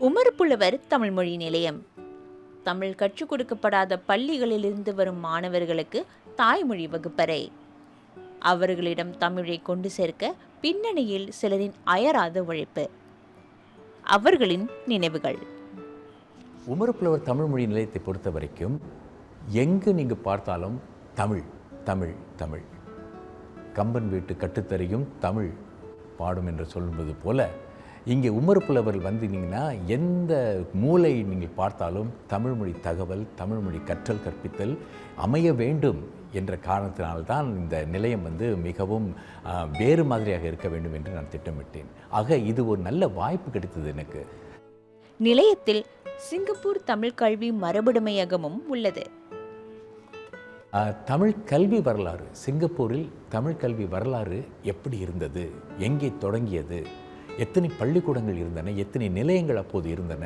உமர்புலவர் தமிழ்மொழி நிலையம். தமிழ் கற்றுக் கொடுக்கப்படாத பள்ளிகளிலிருந்து வரும் மாணவர்களுக்கு தாய்மொழி வகுப்பறை. அவர்களிடம் தமிழை கொண்டு சேர்க்க பின்னணியில் சிலரின் அயராத உழைப்பு. அவர்களின் நினைவுகள். உமர் புலவர் தமிழ்மொழி நிலையத்தை பொறுத்த வரைக்கும் எங்கு நீங்கள் பார்த்தாலும் தமிழ் தமிழ் தமிழ். கம்பன் வீட்டு கட்டுத்தறியும் தமிழ் பாடும் என்று சொல்வது போல இங்கே உமரப்புலவர் வந்தீங்கன்னா எந்த மூலை நீங்கள் பார்த்தாலும் தமிழ் மொழி தகவல் தமிழ் மொழி கற்றல் கற்பித்தல் அமைய வேண்டும் என்ற காரணத்தினால்தான் இந்த நிலையம் வந்து மிகவும் வேறு மாதிரியாக இருக்க வேண்டும் என்று நான் திட்டமிட்டேன். ஆக இது ஒரு நல்ல வாய்ப்பு கிடைத்தது எனக்கு. நிலையத்தில் சிங்கப்பூர் தமிழ் கல்வி மரபுடைமையகமும் உள்ளது. தமிழ் கல்வி வரலாறு சிங்கப்பூரில் தமிழ் கல்வி வரலாறு எப்படி இருந்தது எங்கே தொடங்கியது எத்தனை பள்ளிக்கூடங்கள் இருந்தன எத்தனை நிலையங்கள் அப்போது இருந்தன.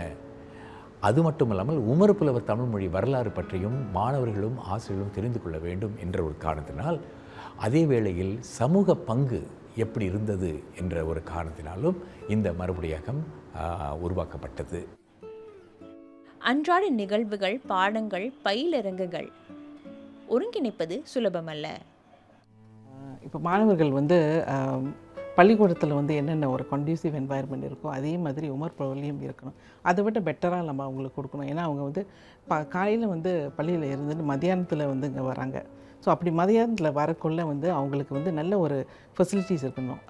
அது மட்டுமல்லாமல் உமர் புலவர் தமிழ் மொழி வரலாறு பற்றியும் மாணவர்களும் ஆசிரியர்களும் தெரிந்து கொள்ள வேண்டும் என்ற ஒரு காரணத்தினால் அதே வேளையில் சமூக பங்கு எப்படி இருந்தது என்ற ஒரு காரணத்தினாலும் இந்த மறுபடியகம் உருவாக்கப்பட்டது. அன்றாட நிகழ்வுகள் பாடங்கள் பயிலரங்குகள் ஒருங்கிணைப்பது சுலபமல்ல. இப்போ மாணவர்கள் வந்து பள்ளிக்கூடத்தில் வந்து என்னென்ன ஒரு கண்டியூசிவ் என்வாயர்மெண்ட் இருக்கோ அதே மாதிரி உமர் பள்ளியும் இருக்கணும். அதை விட பெட்டராக நம்ம அவங்களுக்கு கொடுக்கணும். ஏன்னா அவங்க வந்து ப காலையில் வந்து பள்ளியில் இருந்துட்டு மதியானத்தில் வந்து இங்கே வராங்க. ஸோ அப்படி மதியானத்தில் வரக்குள்ள வந்து அவங்களுக்கு வந்து நல்ல ஒரு ஃபெசிலிட்டிஸ் இருக்கணும்.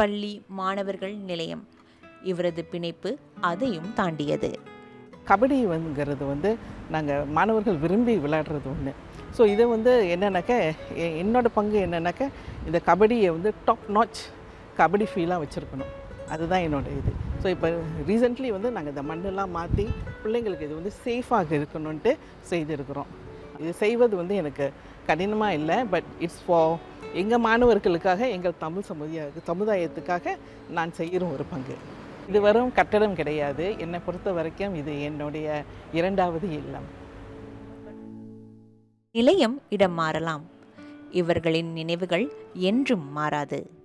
பள்ளி மாணவர்கள் நிலையம். இவரது பிணைப்பு அதையும் தாண்டியது. கபடி வந்துங்கிறது வந்து நாங்கள் மாணவர்கள் விரும்பி விளையாடுறது ஒன்று ஸோ இதை வந்து என்னென்னாக்க எ- பங்கு என்னென்னாக்க இந்த கபடியை வந்து டாப் நாச் கபடி ஃபீலாக வச்சுருக்கணும். அதுதான் என்னோட இது. ஸோ இப்போ ரீசெண்ட்லி வந்து நாங்கள் இந்த மண்ணெல்லாம் மாற்றி பிள்ளைங்களுக்கு இது வந்து சேஃபாக இருக்கணுன்ட்டு செய்திருக்கிறோம். இது செய்வது வந்து எனக்கு கடினமாக இல்லை பட் இட்ஸ் ஃபார் எங்கள் மாணவர்களுக்காக எங்கள் தமிழ் சமுதாய சமுதாயத்துக்காக நான் செய்கிற ஒரு பங்கு. இது வரும் கட்டடம் கிடையாது. என்னை பொறுத்த வரைக்கும் இது என்னுடைய இரண்டாவது இல்லம். நிலையம் இடம் மாறலாம். இவர்களின் நினைவுகள் என்றும் மாறாது.